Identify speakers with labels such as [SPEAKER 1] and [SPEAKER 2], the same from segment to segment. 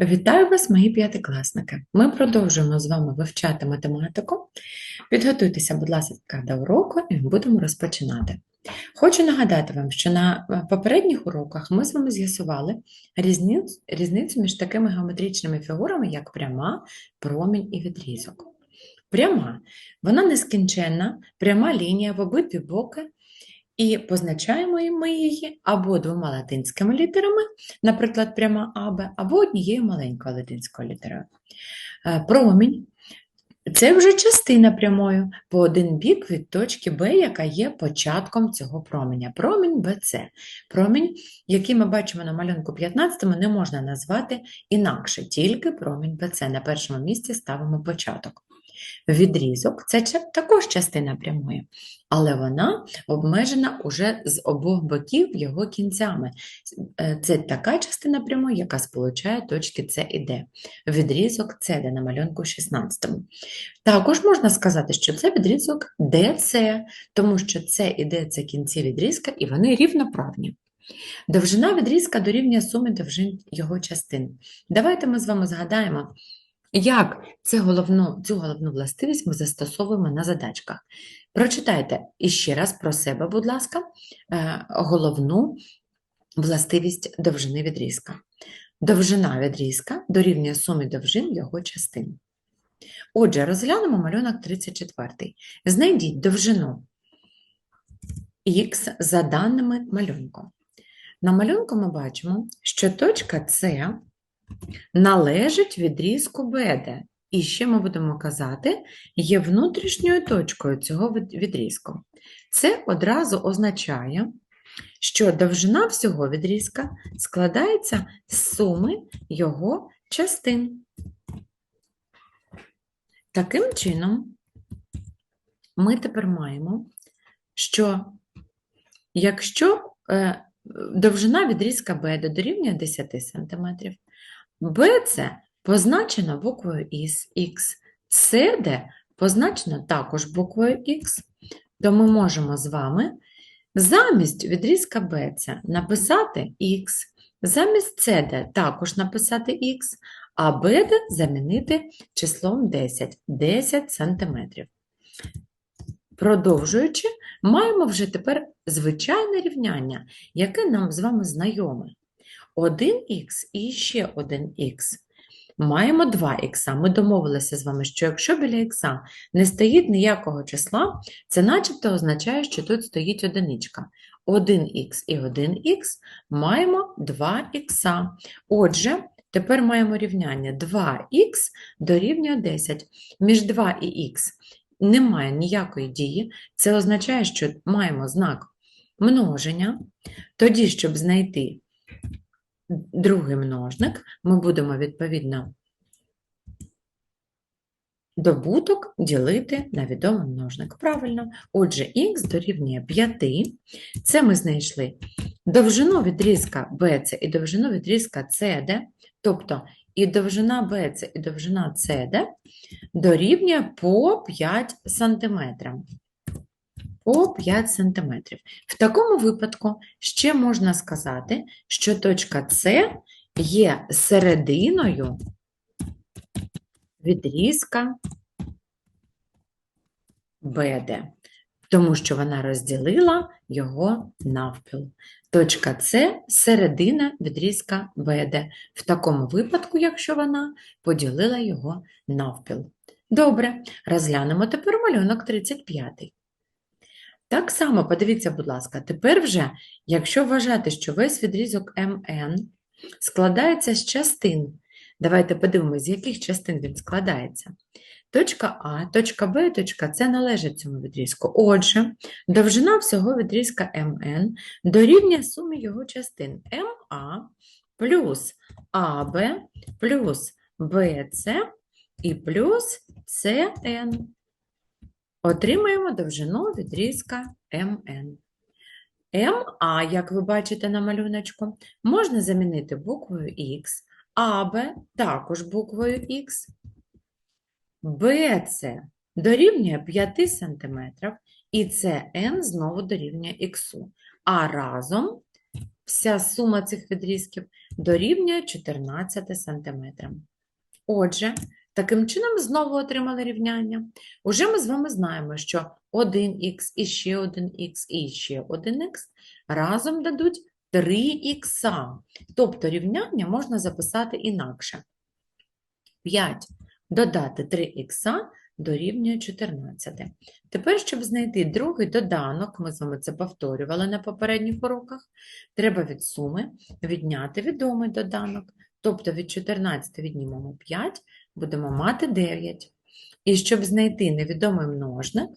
[SPEAKER 1] Вітаю вас, мої п'ятикласники! Ми продовжуємо з вами вивчати математику. Підготуйтеся, будь ласка, до уроку і будемо розпочинати. Хочу нагадати вам, що на е, попередніх уроках ми з вами з'ясували різницю, різницю між такими геометричними фігурами, як пряма, промінь і відрізок. Пряма, вона нескінченна, пряма лінія в обидві боки, і позначаємо ми її або двома латинськими літерами, наприклад, пряма АБ, або однією маленькою латинською літерою. Е, Промінь це вже частина прямою по один бік від точки Б, яка є початком цього променя. Промінь БЦ. Промінь, який ми бачимо на малюнку 15, не можна назвати інакше, тільки промінь БЦ. На першому місці ставимо початок. Відрізок це також частина прямої, але вона обмежена уже з обох боків його кінцями. Е, Це така частина прямої, яка сполучає точки С і Д. Відрізок С, де на малюнку 16. Також можна сказати, що це відрізок ДЦ, тому що С і Д – це кінці відрізка, і вони рівноправні. Довжина відрізка дорівнює сумі довжин його частин. Давайте ми з вами згадаємо, як це головну, цю головну властивість ми застосовуємо на задачках. Прочитайте іще раз про себе, будь ласка, е, головну властивість довжини відрізка. Довжина відрізка дорівнює сумі довжин його частин. Отже, розглянемо малюнок 34. Знайдіть довжину х за даними малюнку. На малюнку ми бачимо, що точка С належить відрізку БД. І ще ми будемо казати, є внутрішньою точкою цього відрізку. Це одразу означає, що довжина всього відрізка складається з суми його частин. Таким чином, ми тепер маємо, що якщо е, довжина відрізка БД дорівнює 10 см, БЦ позначено буквою Х, СД позначено також буквою Х, то ми можемо з вами замість відрізка БЦ написати Х, замість СД також написати Х, а БД замінити числом 10, 10 см. Продовжуючи, маємо вже тепер звичайне рівняння, яке нам з вами знайоме. 1х і ще 1х. Маємо 2х. Ми домовилися з вами, що якщо біля х не стоїть ніякого числа, це начебто означає, що тут стоїть одиничка. 1х і 1х маємо 2х. Отже, тепер маємо рівняння 2х дорівнює 10. Між 2 і х немає ніякої дії. Це означає, що маємо знак множення. Тоді, щоб знайти другий множник, ми будемо відповідно добуток ділити на відомий множник. Правильно. Отже, х дорівнює 5. Це ми знайшли довжину відрізка BC і довжину відрізка CD, тобто і довжина BC, і довжина CD дорівнює по 5 см. По 5 см. В такому випадку ще можна сказати, що точка С є серединою відрізка БД, тому що вона розділила його навпіл. Точка С – середина відрізка БД. В такому випадку, якщо вона поділила його навпіл. Добре, розглянемо тепер малюнок 35. Так само, подивіться, будь ласка, тепер вже, якщо вважати, що весь відрізок МН складається з частин, давайте подивимося, з яких частин він складається. Точка А, точка Б, точка С належать цьому відрізку. Отже, довжина всього відрізка МН дорівнює сумі його частин МА плюс АБ плюс БЦ і плюс СН. Отримаємо довжину відрізка МН. МА, як ви бачите на малюночку, можна замінити буквою Х, АБ також буквою Х, БЦ дорівнює 5 см і СН знову дорівнює Х. А разом вся сума цих відрізків дорівнює 14 см. Отже, таким чином знову отримали рівняння. Уже ми з вами знаємо, що 1х і ще 1х і ще 1х разом дадуть 3х. Тобто рівняння можна записати інакше. 5 додати 3х дорівнює 14. Тепер, щоб знайти другий доданок, ми з вами це повторювали на попередніх уроках, треба від суми відняти відомий доданок. Тобто від 14 віднімемо 5, будемо мати 9. І щоб знайти невідомий множник,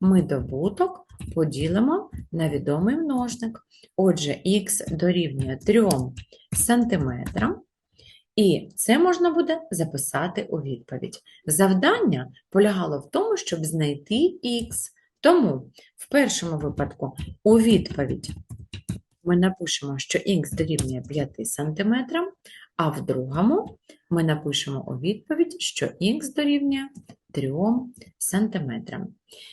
[SPEAKER 1] ми добуток поділимо на відомий множник. Отже, х дорівнює 3 сантиметрам, і це можна буде записати у відповідь. Завдання полягало в тому, щоб знайти х. Тому в першому випадку у відповідь ми напишемо, що х дорівнює 5 см, а в другому ми напишемо у відповідь, що х дорівнює 3 см.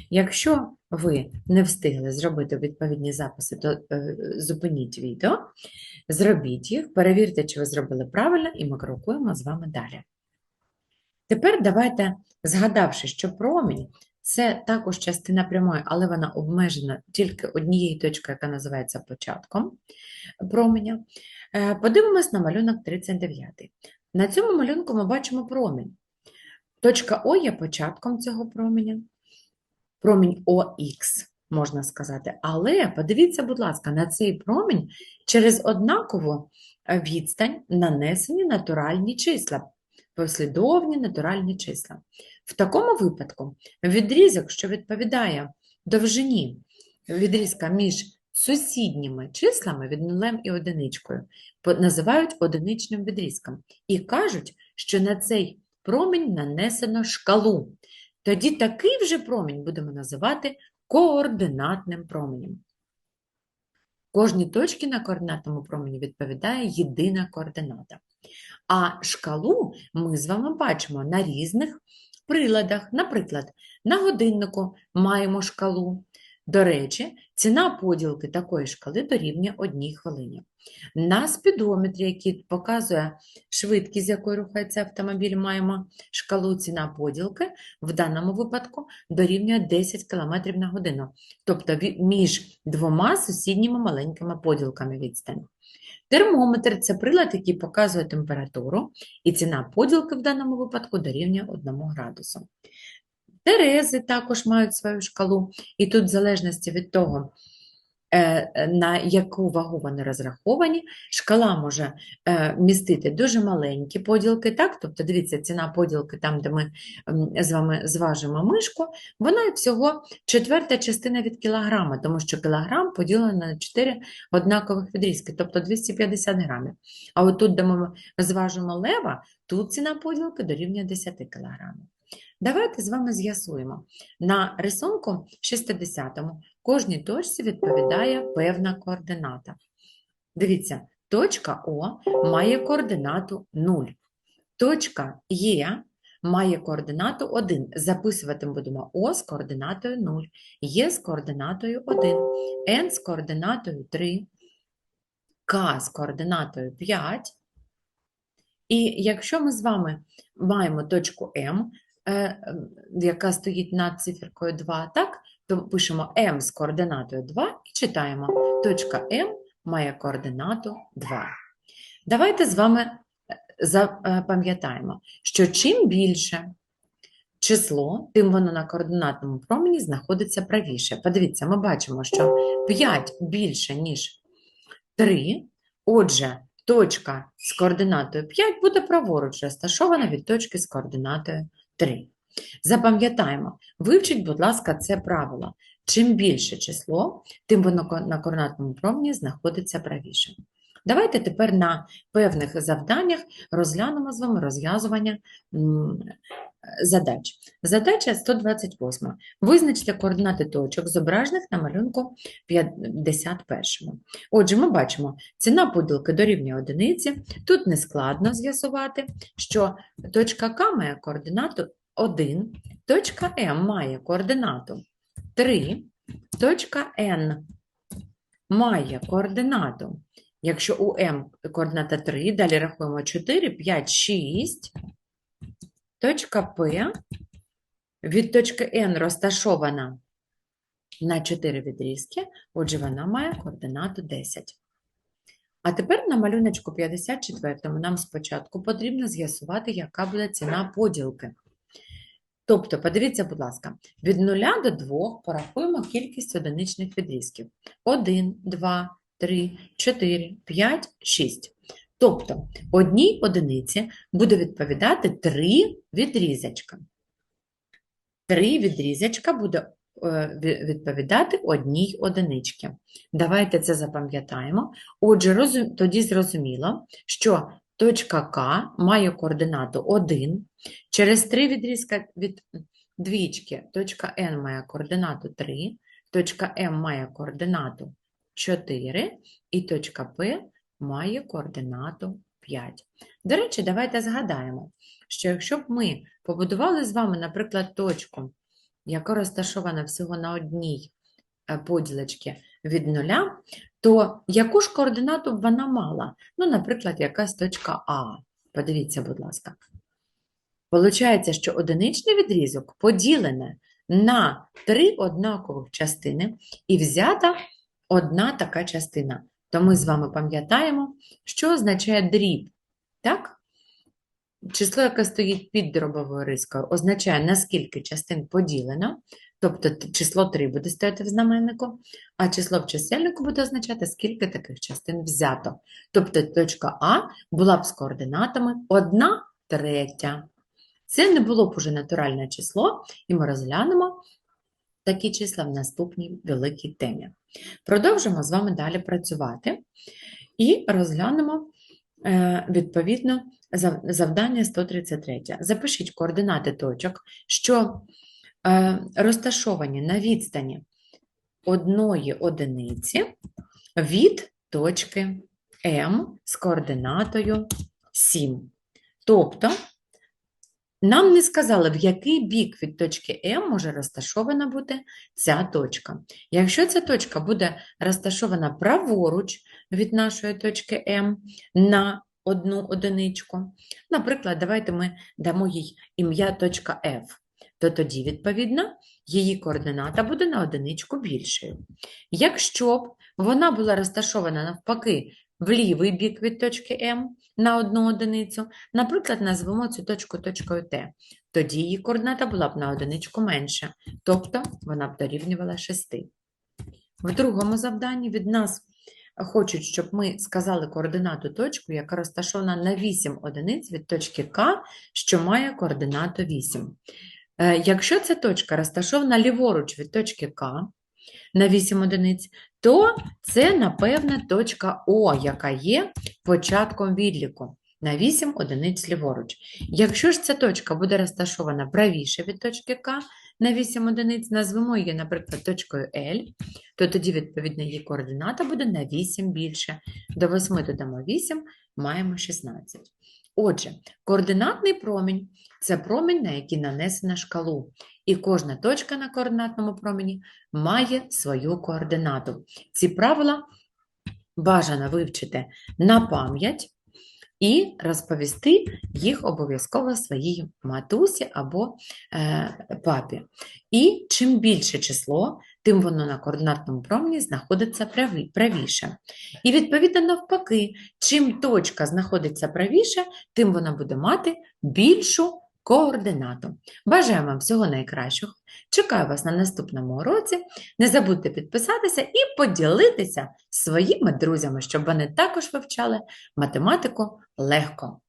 [SPEAKER 1] Якщо ви не встигли зробити відповідні записи, то е, зупиніть відео, зробіть їх, перевірте, чи ви зробили правильно, і ми крокуємо з вами далі. Тепер давайте, згадавши, що промінь це також частина прямої, але вона обмежена тільки однією точкою, яка називається початком променя. Е, Подивимось на малюнок 39. На цьому малюнку ми бачимо промінь. Точка О є початком цього променя. Промінь ОХ, можна сказати. Але подивіться, будь ласка, на цей промінь через однакову е, відстань нанесені натуральні числа, послідовні натуральні числа. В такому випадку відрізок, що відповідає довжині відрізка між сусідніми числами від нулем і одиничкою, називають одиничним відрізком і кажуть, що на цей промінь нанесено шкалу. Тоді такий вже промінь будемо називати координатним променем. Кожній точці на координатному промені відповідає єдина координата. А шкалу ми з вами бачимо на різних приладах. Наприклад, на годиннику маємо шкалу. До речі, ціна поділки такої шкали дорівнює одній хвилині. На спідометрі, який показує швидкість, з якою рухається автомобіль, маємо шкалу ціна поділки, в даному випадку дорівнює 10 км на годину, тобто між двома сусідніми маленькими поділками відстань. Термометр – це прилад, який показує температуру, і ціна поділки в даному випадку дорівнює 1 градусу. Терези також мають свою шкалу, і тут, в залежності від того, на яку вагу вони розраховані, шкала може е, містити дуже маленькі поділки, так? Тобто, дивіться, ціна поділки там, де ми з вами зважимо мишку, вона всього четверта частина від кілограма, тому що кілограм поділено на 4 однакових відрізки, тобто 250 грамів. А от тут, де ми зважимо лева, тут ціна поділки дорівнює 10 кілограмів. Давайте з вами з'ясуємо. На рисунку 60-му кожній точці відповідає певна координата. Дивіться, точка О має координату 0. Точка Е має координату 1. Записувати будемо О з координатою 0, Е з координатою 1, Н з координатою 3, К з координатою 5. І якщо ми з вами маємо точку М, е, яка стоїть над циферкою 2, так, то пишемо М з координатою 2 і читаємо точка М має координату 2. Давайте з вами е, запам'ятаємо, що чим більше число, тим воно на координатному промені знаходиться правіше. Подивіться, ми бачимо, що 5 більше, ніж 3, отже, точка з координатою 5 буде праворуч розташована від точки з координатою 3. Запам'ятаємо, вивчіть, будь ласка, це правило. Чим більше число, тим воно на координатному промені знаходиться правіше. Давайте тепер на певних завданнях розглянемо з вами розв'язування задач. Задача 128. Визначте координати точок, зображених на малюнку 51. Отже, ми бачимо, ціна поділки дорівнює одиниці. Тут не складно з'ясувати, що точка К має координату 1, точка М має координату 3, точка Н має координату Якщо у М координата 3, далі рахуємо 4, 5, 6. Точка П від точки N розташована на 4 відрізки, отже, вона має координату 10. А тепер на малюночку 54 нам спочатку потрібно з'ясувати, яка буде ціна поділки. Тобто, подивіться, будь ласка, від 0 до 2 порахуємо кількість одиничних відрізків. 1, 2, 3, 4, 5, 6. Тобто, одній одиниці буде відповідати 3 відрізочка. 3 відрізочка буде е, відповідати одній одиничці. Давайте це запам'ятаємо. Отже, тоді зрозуміло, що точка К має координату 1, через 3 відрізка від двічки точка N має координату 3, точка М має координату 4 і точка П має координату 5. До речі, давайте згадаємо, що якщо б ми побудували з вами, наприклад, точку, яка розташована всього на одній е, поділочці від нуля, то яку ж координату б вона мала? Ну, наприклад, якась точка А. Подивіться, будь ласка. Получається, що одиничний відрізок поділене на три однакових частини і взята одна така частина. То ми з вами пам'ятаємо, що означає дріб. Так? Число, яке стоїть під дробовою рискою, означає, наскільки частин поділено, тобто число 3 буде стояти в знаменнику, а число в чисельнику буде означати, скільки таких частин взято. Тобто точка А була б з координатами 1 третя. Це не було б уже натуральне число, і ми розглянемо такі числа в наступній великій темі. Продовжимо з вами далі працювати і розглянемо е, відповідно завдання 133. Запишіть координати точок, що розташовані на відстані одної одиниці від точки М з координатою 7. Тобто, нам не сказали, в який бік від точки М може розташована бути ця точка. Якщо ця точка буде розташована праворуч від нашої точки М на одну одиничку, наприклад, давайте ми дамо їй ім'я точка F, то тоді, відповідно, її координата буде на одиничку більшою. Якщо б вона була розташована навпаки в лівий бік від точки М на одну одиницю, наприклад, назвемо цю точку точкою Т, тоді її координата була б на одиничку менша, тобто вона б дорівнювала 6. В другому завданні від нас хочуть, щоб ми сказали координату точку, яка розташована на 8 одиниць від точки К, що має координату 8. Е, Якщо ця точка розташована ліворуч від точки К на 8 одиниць, то це, напевне, точка О, яка є початком відліку на 8 одиниць ліворуч. Якщо ж ця точка буде розташована правіше від точки К на 8 одиниць, назвемо її, наприклад, точкою L, то тоді, відповідно, її координата буде на 8 більше. До 8 додамо 8, маємо 16. Отже, координатний промінь – це промінь, на який нанесена шкалу. І кожна точка на координатному промені має свою координату. Ці правила бажано вивчити на пам'ять і розповісти їх обов'язково своїй матусі або е, папі. І чим більше число, тим воно на координатному промені знаходиться праві- правіше. І відповідно навпаки, чим точка знаходиться правіше, тим вона буде мати більшу координату. Бажаю вам всього найкращого. Чекаю вас на наступному уроці. Не забудьте підписатися і поділитися своїми друзями, щоб вони також вивчали математику легко.